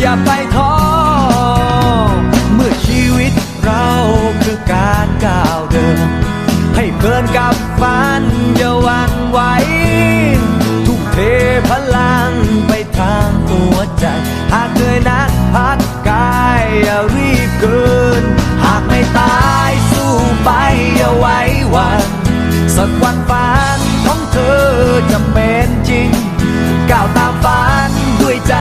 อย่าไปท้อเมื่อชีวิตเราคือการก้าวเดิน ให้เพลินกับฝันอย่าวันไหวทุกเทพลังไปทางหัวใจ หากเคยนักพักกายอย่ารีบเกิน หากไม่ตายสู้ไปอย่าไว้วัน สักวันฝันของเธอจะ